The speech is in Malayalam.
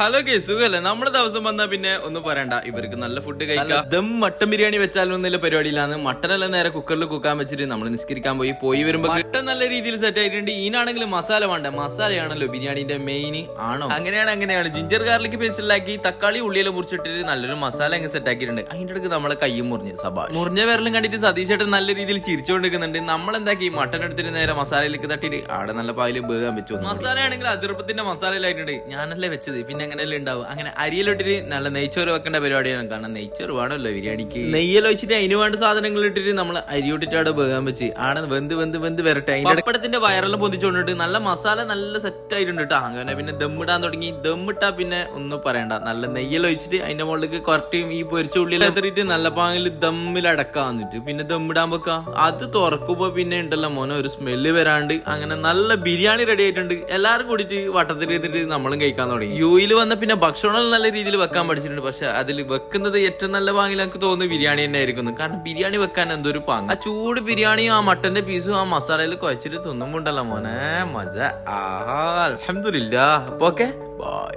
ഹലോ കേ സുഖല്ലേ? നമ്മൾ ദിവസം വന്നാ പിന്നെ ഒന്നും പറയണ്ട. ഇവർക്ക് നല്ല ഫുഡ് കഴിക്കാം. ദം മട്ടൻ ബിരിയാണി വെച്ചാലും എന്നുള്ള പരിപാടിയിലാണ് മട്ടനെല്ലാം നേരെ കുക്കറിൽ കുക്കാൻ വെച്ചിട്ട് നമ്മൾ നിസ്കരിക്കാൻ പോയി. പോയി വരുമ്പോ മട്ടൻ നല്ല രീതിയിൽ സെറ്റ് ആയിട്ടുണ്ട്. ഈനാണെങ്കിൽ മസാല വേണ്ട? മസാലയാണല്ലോ ബിരിയാണിന്റെ മെയിൻ ആണോ? അങ്ങനെയാണ് അങ്ങനെയാണ്. ജിഞ്ചർ ഗാർലിക് പേസ്റ്റിലാക്കി തക്കാളി ഉള്ളിയെല്ലാം മുറിച്ചിട്ടിട്ട് നല്ലൊരു മസാല അങ്ങ് സെറ്റ് ആക്കിയിട്ടുണ്ട്. അതിന്റെ അടുക്ക് നമ്മളെ കയ്യും മുറിഞ്ഞ് സഭ മുറിഞ്ഞ വിരലും കണ്ടിട്ട് സതീഷ് ചേട്ടൻ നല്ല രീതിയിൽ ചിരിച്ചുകൊണ്ടിരിക്കുന്നുണ്ട് നമ്മൾ എന്താക്കി മട്ടൻ എടുത്തിട്ട് നേരെ മസാലയിലേക്ക് തട്ടിയിട്ട് ആടെ നല്ല പായൽ ബേഗാൻ വെച്ചു മസാല ആണെങ്കിൽ അതിർപ്പത്തിന്റെ മസാലയിലായിട്ടുണ്ട് ഞാനല്ലേ വെച്ചത്. പിന്നെ അങ്ങനെയല്ലേ ഉണ്ടാവും. അങ്ങനെ അരിയിലിട്ടിട്ട് നല്ല നെയ്ച്ചോറ് വെക്കേണ്ട പരിപാടിയാണ്. കാരണം നെയ്ച്ചോറ് വേണമല്ലോ ബിരിയാണിക്ക്. നെയ്യലൊഴിച്ചിട്ട് വെച്ചിട്ട് അതിന് വേണ്ട സാധനങ്ങൾ ഇട്ടിട്ട് നമ്മൾ അരി ഇട്ടിട്ട് അവിടെ ബേഗാൻ വെച്ച് ആടെ വെന്ത് വെന്ത് വെന്ത് വരട്ടെ. അതിന്റെ പപ്പടത്തിന്റെ വയറെല്ലാം പൊന്തിച്ചുകൊണ്ടിട്ട് നല്ല മസാല നല്ല സെറ്റ് ആയിട്ടുണ്ട് കേട്ടോ അങ്ങനെ പിന്നെ ദമ്മിടാൻ തുടങ്ങി. ദമ്മിട്ടാ പിന്നെ ഒന്നും പറയണ്ട. നല്ല നെയ്യലൊഴിച്ചിട്ട് അതിന്റെ മുകളിലേക്ക് കുറട്ടിയും ഈ പൊരിച്ച ഉള്ളിൽ എത്തിയിട്ട് നല്ല പാങ്ങിൽ ദമ്മിൽ അടക്കാൻ വന്നിട്ട്. പിന്നെ ദമ്മിടാൻ വെക്കാം. അത് തുറക്കുമ്പോ പിന്നെ ഉണ്ടല്ലോ മോനെ ഒരു സ്മെല്ല് വരാണ്ട്. അങ്ങനെ നല്ല ബിരിയാണി റെഡി ആയിട്ടുണ്ട്. എല്ലാവരും കൂടിയിട്ട് വട്ടത്തിൽ ഇരുന്നിട്ട് നമ്മളും കഴിക്കാൻ തുടങ്ങി. യുയിൽ വന്ന പിന്നെ ഭക്ഷണം നല്ല രീതിയിൽ വെക്കാൻ പഠിച്ചിട്ടുണ്ട്. പക്ഷെ അതിൽ വെക്കുന്നത് ഏറ്റവും നല്ല പാങ്ങിൽ എനിക്ക് തോന്നുന്നു ബിരിയാണി തന്നെ ആയിരിക്കുന്നു. കാരണം ബിരിയാണി വെക്കാൻ എന്തൊരു പാങ്ങ്. ആ ചൂട് ബിരിയാണിയും ആ മട്ടന്റെ പീസും ആ മസാലയിൽ കുഴച്ചിട്ട് തിന്നുമ്പോണ്ടല്ലോ മോനെ. മജ. ആഹാ അലഹമില്ല അപ്പൊ ഓക്കെ ബൈ